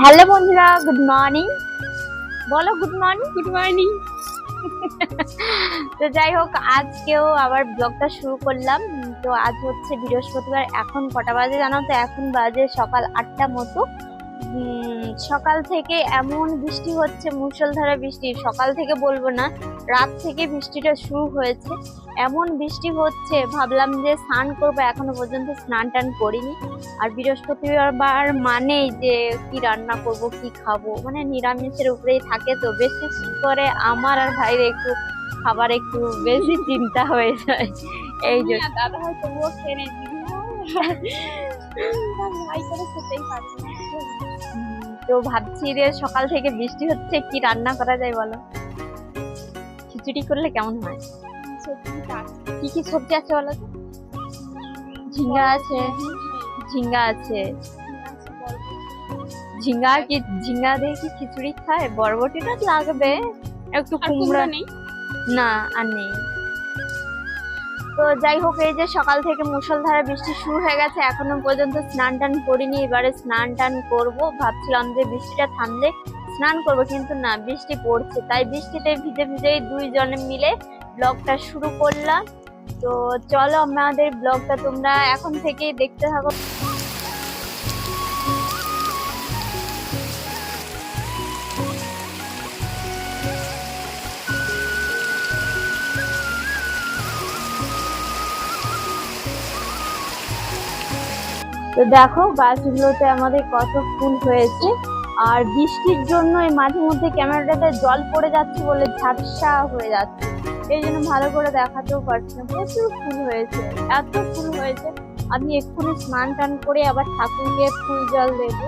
Hello বন্ধুরা good morning বলো good morning good morning তো যাই হোক আজকেও আবার ব্লগটা শুরু করলাম। তো আজ হচ্ছে বৃহস্পতিবার এখন কটা বাজে জানো তো? এখন বাজে সকাল আটটা মতো। সকাল থেকে এমন বৃষ্টি হচ্ছে, মুষলধারে বৃষ্টি, সকাল থেকে বলব না, রাত থেকে বৃষ্টিটা শুরু হয়েছে। এমন বৃষ্টি হচ্ছে, ভাবলাম যে স্নান করব, এখনও পর্যন্ত স্নান টান করিনি। আর বৃহস্পতিবার মানেই যে কি রান্না করব, কি খাব মানে নিরামিষের উপরেই থাকে তো, বেশি করে আমার আর ভাইয়ের একটু খাবার একটু বেশি চিন্তা হয়ে যায়। এই যে দাদা হয়তো খেয়ে নেই ভাই করে খেতেই না। তো ভাবছি যে সকাল থেকে বৃষ্টি হচ্ছে কি রান্না করা যায় বলো? খিচুড়ি করলে কেমন হয়? কি কি সবজি আছে বলো তো? ঝিঙ্গা আছে ঝিঙ্গা আছে। ঝিঙ্গা কি ঝিঙ্গা দিয়ে কি খিচুড়ি খায়? বরবটিটা লাগবে। একটু কুমড়া নেই? না আর নেই। তো যাই হোক, এই যে সকাল থেকে মুসলধারে বৃষ্টি শুরু হয়ে গেছে, এখনও পর্যন্ত স্নান টান করিনি, এবারে স্নান টান করব। ভাবছিলাম যে বৃষ্টিটা থামলে স্নান করব, কিন্তু না, বৃষ্টি পড়ছে। তাই বৃষ্টিতে ভিজে ভিজেই দুইজনে মিলে ব্লগটা শুরু করলাম। তো চলো, আমাদের ব্লগটা তোমরা এখন থেকেই দেখতে থাকো। তো দেখো গাছগুলোতে আমাদের কত ফুল হয়েছে। আর বৃষ্টির জন্য এই মাঝে মধ্যে ক্যামেরাটাতে জল পড়ে যাচ্ছে বলে ঝাপসা হয়ে যাচ্ছে। এই জন্য ভালো করে দেখাতেও পারছি না। প্রচুর ফুল হয়েছে, এত ফুল হয়েছে। আমি এক্ষুনি স্নান টান করে আবার ঠাকুরকে ফুল জল দেব।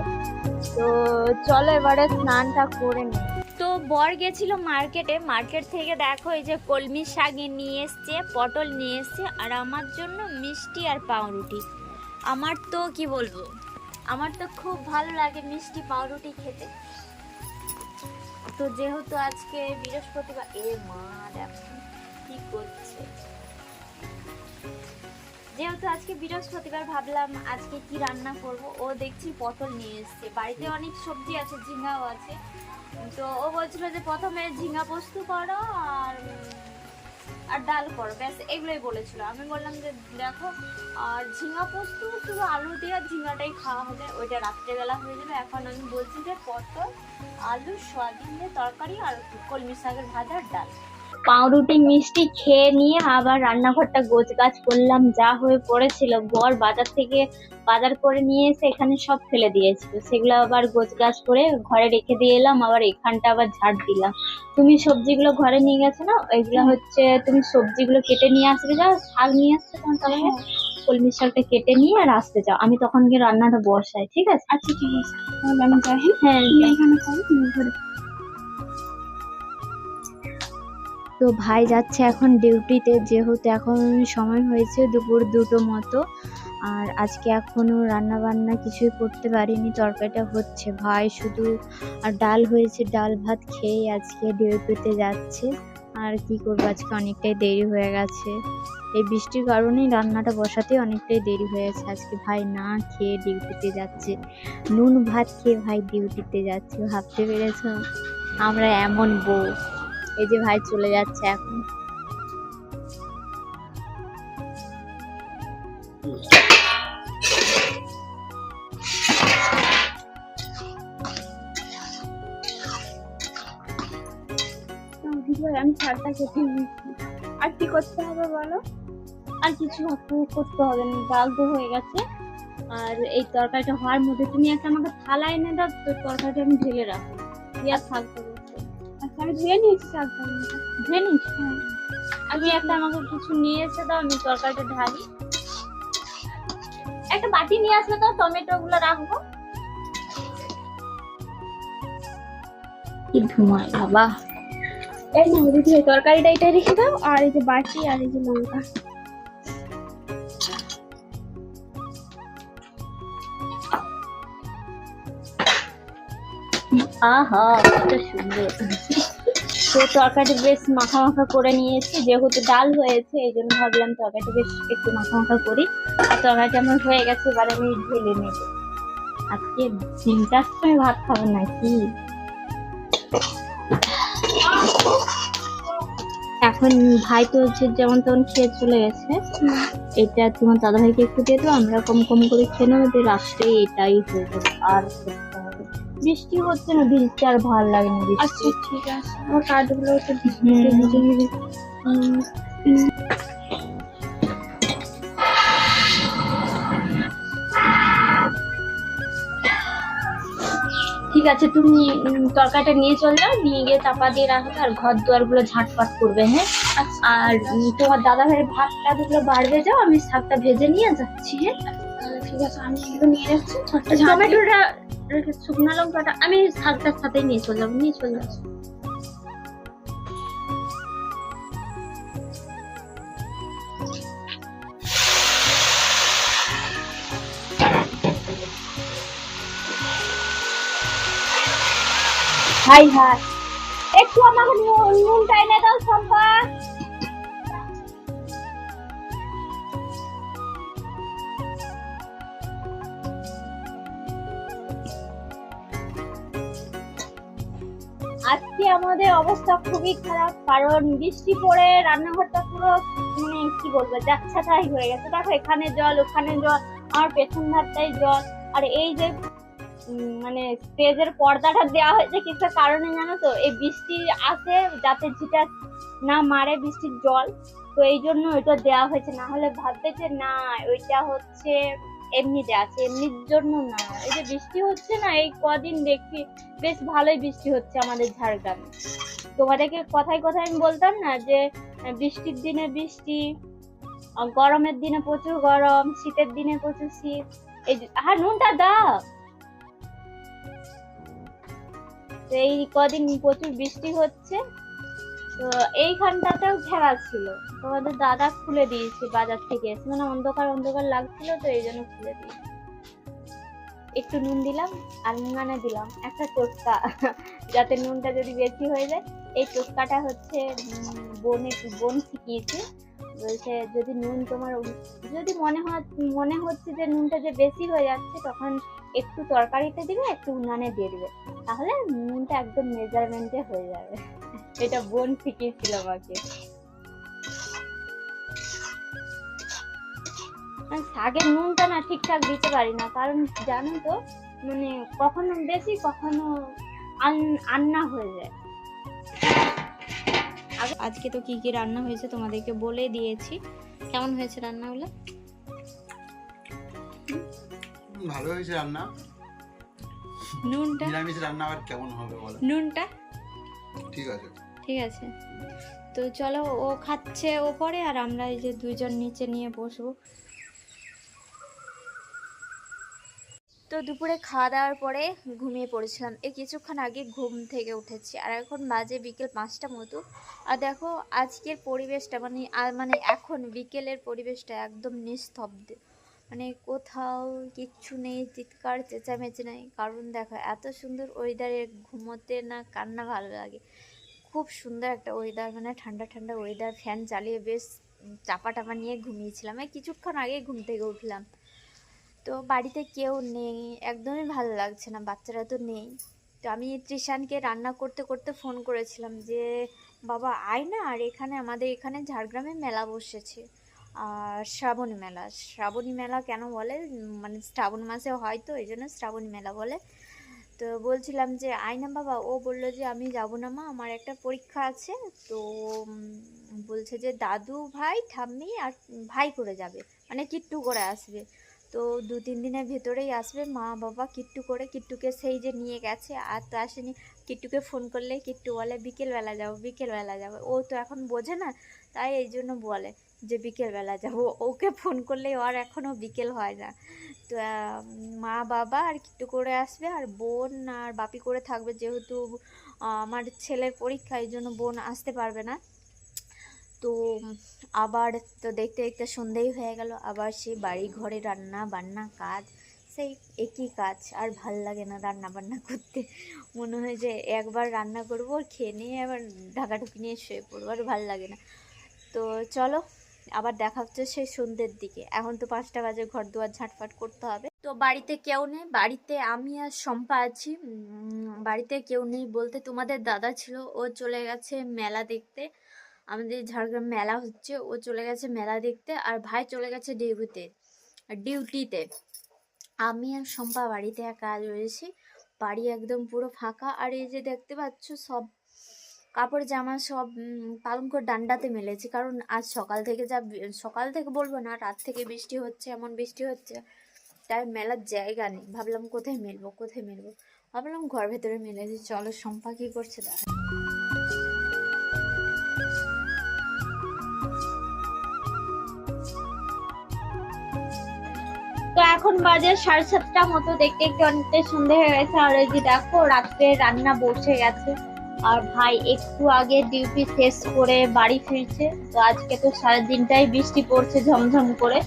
তো চলো এবারে স্নানটা করে নিই। তো বর গেছিল মার্কেটে। মার্কেট থেকে দেখো এই যে কলমি শাক নিয়ে এসছে, পটল নিয়ে এসছে, আর আমার জন্য মিষ্টি আর পাউরুটি। আমার তো কি বলব? আমার তো খুব ভালো লাগে মিষ্টি পাউরুটি খেতে। তো যেহেতু আজকে বৃহস্পতিবার, এ মা কি করছে। যেহেতু আজকে বৃহস্পতিবার, ভাবলাম আজকে কি রান্না করব? ও দেখছি পটল নিয়ে এসছে। বাড়িতে অনেক সবজি আছে ঝিঙ্গাও আছে। তো ও বলছিল যে প্রথমে ঝিঙ্গা পোস্ত করো আর আর ডাল করো, ব্যাস, এগুলোই বলেছিল। আমি বললাম যে, দেখো, আর ঝিঙা পোস্ত, শুধু আলু দিয়ে আর ঝিঙ্গাটাই খাওয়া হবে, ওইটা রাত্রেবেলা হয়ে যাবে। এখন আমি বলছি যে, পটল, আলু, সয়াবিন দিয়ে তরকারি আর কলমি শাকের ভাজা ডাল। পাউরুটি মিষ্টি খেয়ে নিয়ে আবার রান্নাঘরটা গোছ গাছ করলাম। যা হয়ে পড়েছিল বর বাজার থেকে বাজার করে নিয়ে এসে এখানে সব ফেলে দিয়েছিল। সেগুলো আবার গোছ গাছ করে ঘরে রেখে দিয়ে এলাম আবার এখানটা আবার ঝাড় দিলাম। তুমি সবজিগুলো ঘরে নিয়ে গেছো না? ওইগুলো হচ্ছে তুমি সবজিগুলো কেটে নিয়ে আসবে যাও শাক নিয়ে আসতে তখন তাহলে কলমি শাকটা কেটে নিয়ে আর আসতে যাও। আমি তখন গিয়ে রান্নাটা বসাই ঠিক আছে? আচ্ছা ঠিক আছে। তাহলে আমি যাই হ্যাঁ? হ্যাঁ এখানে তো ভাই যাচ্ছে এখন ডিউটিতে, যেহেতু এখন সময় হয়েছে দুপুর দুটো মতো, আর আজকে এখনও রান্না বান্না কিছুই করতে পারিনি, তরকারিটা হচ্ছে ভাই শুধু, আর ডাল হয়েছে, ডাল ভাত খেয়ে আজকে ডিউটিতে যাচ্ছে, আর কি করব আজকে অনেকটাই দেরি হয়ে গেছে। এই বৃষ্টির কারণেই রান্নাটা বসাতে অনেকটাই দেরি হয়েছে আজকে ভাই না খেয়ে ডিউটিতে যাচ্ছে, নুন ভাত খেয়ে ভাই ডিউটিতে যাচ্ছে, ভাবতে পেরেছ? আমরা এমন বউ। এই যে ভাই চলে যাচ্ছে এখন। আমি শাকটা কেটে নিচ্ছি আর কি করতে হবে বলো? আর কিছু করতে হবে না তো হয়ে গেছে। আর এই তরকারিটা হওয়ার মধ্যে তুমি একটা আমাকে থালা এনে দাও তো তরকারিটা আমি ঢেলে রাখো দিয়ে আর আচ্ছা আমি ধুয়ে নিয়েছি শাকটা জানিস হ্যাঁ। আমি একটা আমাকে কিছু নিয়ে এসে দাও আমি তরকারিটা ঢালি। একটা বাটি নিয়ে আসবে তো টমেটো গুলো রাখব। কি ধোঁয়া বাবা। এই না দিদি তরকারিটা এটা রেখে দাও আর এই যে বাটি আর এই যে লঙ্কা। আহা কত সুন্দর। তো তরকারি বেশ মাখা মাখা করে নিয়েছি। যেহেতু ডাল হয়েছে, এই জন্য ভাবলাম তরকারিটা বেশ একটু মাখা মাখা করি। আর তরকারিটা আমার হয়ে গেছে, এবার আমি ঢেলে নেব। আজকে তিনটার সময় ভাত খাব নাকি এখন ভাই তো হচ্ছে যেমন তেমন খেয়ে চলে গেছে। এটা তোমার দাদা ভাইকে একটু দিয়ে দেবো আমরা কম কম করে খেয়ে নেব রাত্রে এটাই হয়ে যাবে, আর বৃষ্টি হচ্ছে না ভিজতে আর ভালো লাগে না বৃষ্টি। আচ্ছা ঠিক আছে। আমার ঠিক আছে তুমি তরকারিটা নিয়ে চল যাও নিয়ে গিয়ে চাপা দিয়ে রাখবে আর ঘর দুয়ারগুলো ঝাটপাট করবে হ্যাঁ? আচ্ছা। আর তোমার দাদা ভাইয়ের ভাতটা দুগুলো বাড়বে যাও আমি শাকটা ভেজে নিয়ে যাচ্ছি হ্যাঁ? ঠিক আছে আমি নিয়ে যাচ্ছি টমেটোটা রেখে শুকনো লঙ্কাটা আমি শাকটার সাথে নিয়ে চলে যাব, নিয়ে চলে যাব হাই হাই। একটু আমাকে নুন এনে দাও সম্পা আজকে আমাদের অবস্থা খুবই খারাপ, কারণ বৃষ্টি পড়ে, রান্নাঘরটা পুরো মানে কি বলব যাচ্ছা তাই হয়ে গেছে। দেখো, এখানে জল, ওখানে জল, আমার পেছন ধারটাই জল। আর এই যে মানে স্টেজের পর্দাটা দেওয়া হয়েছে কিসের কারণে, জানো তো? এই বৃষ্টি আসে যাতে যেটা না মারে বৃষ্টির জল, তো এই জন্য ওইটা দেওয়া হয়েছে। না হলে ভাববে যে না, ওইটা হচ্ছে এমনি দেওয়া আছে, এমনির জন্য না। এই যে বৃষ্টি হচ্ছে না, এই কদিন দেখি বেশ ভালোই বৃষ্টি হচ্ছে আমাদের ঝাড়গ্রামে। তোমাদেরকে কথায় কথায় আমি বলতাম না যে, বৃষ্টির দিনে বৃষ্টি, গরমের দিনে প্রচুর গরম, শীতের দিনে প্রচুর শীত। এই হ্যাঁ নুনটা দাও। এই কদিন প্রচুর বৃষ্টি হচ্ছে। তো এইখানটাতেও ঘেরা ছিল। তোমাদের দাদা খুলে দিয়েছে, বাজার থেকে এসে। মানে অন্ধকার অন্ধকার লাগছিল তো এই জন্য খুলে দিয়েছে। একটু নুন দিলাম আর নুনানে দিলাম। একটা টোটকা, যাতে নুনটা যদি বেশি হয়ে যায়। এই টোটকাটা হচ্ছে বোনে, বোন শিখিয়েছে। বলছে যদি নুন তোমার, যদি মনে হয়, মনে হচ্ছে যে নুনটা যে বেশি হয়ে যাচ্ছে, তখন একটু তরকারিতে দিবে, একটু উনানে দিয়ে দিবে। তাহলে নুনটা একদম মেজারমেন্টে হয়ে যাবে। এটা বোন শিখিয়েছিল আমাকে। আমি শাকের নুনটা না ঠিকঠাক দিতে পারি না কারণ জানো তো মানে কখনো বেশি কখনো আন- আন্না হয়ে যায়। আজকে তো কি কি রান্না হয়েছে তোমাদেরকে বলে দিয়েছি। কেমন হয়েছে রান্নাগুলো? ভালো হয়েছে রান্না। নুনটা? নিরামিষ রান্না আবার কেমন হবে বলো। নুনটা? ঠিক আছে। ঠিক আছে। তো চলো ও খাচ্ছে ওপরে আর আমরা এই যে দুইজন নিচে নিয়ে বসবো। তো দুপুরে খাওয়া দাওয়ার পরে ঘুমিয়ে পড়েছিলাম। এই কিছুক্ষণ আগে ঘুম থেকে উঠেছি আর এখন বাজে বিকেল পাঁচটা মতো। আর দেখো আজকের পরিবেশটা মানে আর মানে এখন বিকেলের পরিবেশটা একদম নিস্তব্ধ। মানে কোথাও কিচ্ছু নেই, চিৎকার, চেঁচামেচি নেই। কারণ দেখো এত সুন্দর ওয়েদারে ঘুমোতে না কান্না ভালো লাগে। খুব সুন্দর একটা ওয়েদার মানে ঠান্ডা ঠান্ডা ওয়েদার ফ্যান চালিয়ে বেশ চাপা টাপা নিয়ে ঘুমিয়েছিলাম। এই কিছুক্ষণ আগে ঘুম থেকে উঠলাম। তো বাড়িতে কেউ নেই, একদমই ভালো লাগছে না, বাচ্চারা তো নেই। তো আমি ত্রিশানকে রান্না করতে করতে ফোন করেছিলাম যে, বাবা, আয় না, আর এখানে আমাদের এখানে ঝাড়গ্রামে মেলা বসেছে। আর শ্রাবণী মেলা শ্রাবণী মেলা কেন বলে? মানে শ্রাবণ মাসে হয় তো, এই জন্য শ্রাবণী মেলা বলে। তো বলছিলাম যে, আয় না বাবা। ও বলল যে, আমি যাব না মা, আমার একটা পরীক্ষা আছে। তো বলছে যে, দাদু ভাই, ঠাম্মি আর ভাই করে যাবে। মানে কিট্টু করে আসবে। তো দু, তিন দিনের ভেতরেই আসবে। মা, বাবা কিট্টু করে, কিট্টুকে সেই যে নিয়ে গেছে, আর তো আসেনি। কিট্টুকে ফোন করলে কিট্টু বলে, বিকেলবেলা যাব বিকেলবেলা যাব। ও তো এখন বোঝে না, তাই এই জন্য বলে। যে বিকেলবেলা যাব, ওকে ফোন করলে ওর এখনও বিকেল হয় না। তো মা, বাবা আর কিট্টু করে আসবে আর বোন আর বাপি করে থাকবে যেহেতু আমার ছেলের পরীক্ষা, এই জন্য বোন আসতে পারবে না। তো, আবার তো দেখতে দেখতে সন্ধেই হয়ে গেল, আবার সেই বাড়ি ঘরে রান্না বান্না কাজ, সেই একই কাজ, আর ভালো লাগে না রান্না বান্না করতে। মনে হয় যে একবার রান্না করব, খেয়ে নিয়ে আবার ঢাকাঢুকি নিয়ে শুয়ে পড়ব, আর ভালো লাগে না। তো চলো আবার দেখা হচ্ছে সেই সন্ধ্যের দিকে। এখন তো পাঁচটা বাজে ঘর দুয়ার ঝাঁটফাট করতে হবে। তো বাড়িতে কেউ নেই। বাড়িতে আমি আর শম্পা আছি। বাড়িতে কেউ নেই বলতে তোমাদের দাদা ছিল। ও চলে গেছে মেলা দেখতে। আমাদের ঝাড়গ্রাম মেলা হচ্ছে। ও চলে গেছে মেলা দেখতে আর ভাই চলে গেছে ডিউটিতে ডিউটিতে। আমি আর শম্পা বাড়িতে একা রয়েছি। বাড়ি একদম পুরো ফাঁকা। আর এই যে দেখতে পাচ্ছ, সব কাপড় জামা সব পালঙ্ক ডান্ডাতে মেলেছি। কারণ আজ সকাল থেকে যা সকাল থেকে বলব না, রাত থেকে বৃষ্টি হচ্ছে, এমন বৃষ্টি হচ্ছে, তাই মেলার জায়গা নেই। ভাবলাম কোথায় মেলবো কোথায় মেলবো? ভাবলাম ঘর ভেতরে মেলেছি চলো, শম্পা কি করছে দেখা তো এখন বাজে সাড়ে সাতটা মতো। দেখতে দেখতে অনেকটাই সন্ধে হয়ে গেছে। আর এই যে দেখো, রাত্রে রান্না বসে গেছে। আর ভাই একটু আগে ডিউটি শেষ করে বাড়ি ফিরছে। তো আজকে তো সারা দিনটাই বৃষ্টি পড়ছে ঝমঝম করে।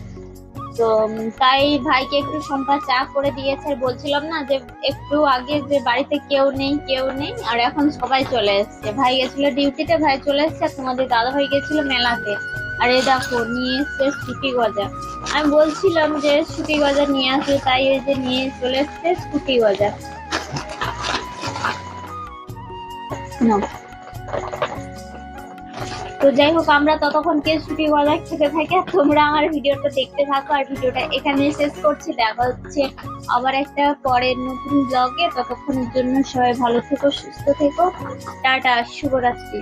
তো তাই ভাইকে একটু সম্পা চা করে দিয়েছে। বলছিলাম না যে, একটু আগে যে বাড়িতে কেউ নেই কেউ নেই, আর এখন সবাই চলে এসছে। ভাই গেছিল ডিউটিতে ভাই চলে এসছে তোমাদের দাদা ভাই গেছিল মেলাতে। আর এই দেখো, নিয়ে এসছে স্কুটি গজা। আমি বলছিলাম যে স্কুটি গজা নিয়ে আসবে, তাই এই যে নিয়ে চলে এসছে স্কুটি গজা। তো যাই হোক, আমরা ততক্ষণ কে ছুটি বলা খেতে থাকি আর তোমরা আমার ভিডিওটা দেখতে থাকো আর ভিডিওটা এখানে শেষ করছি। দেখা হচ্ছে আবার একটা পরের নতুন ব্লগে ততক্ষণের জন্য সবাই ভালো থেকো, সুস্থ থেকো। টাটা, শুভরাত্রি।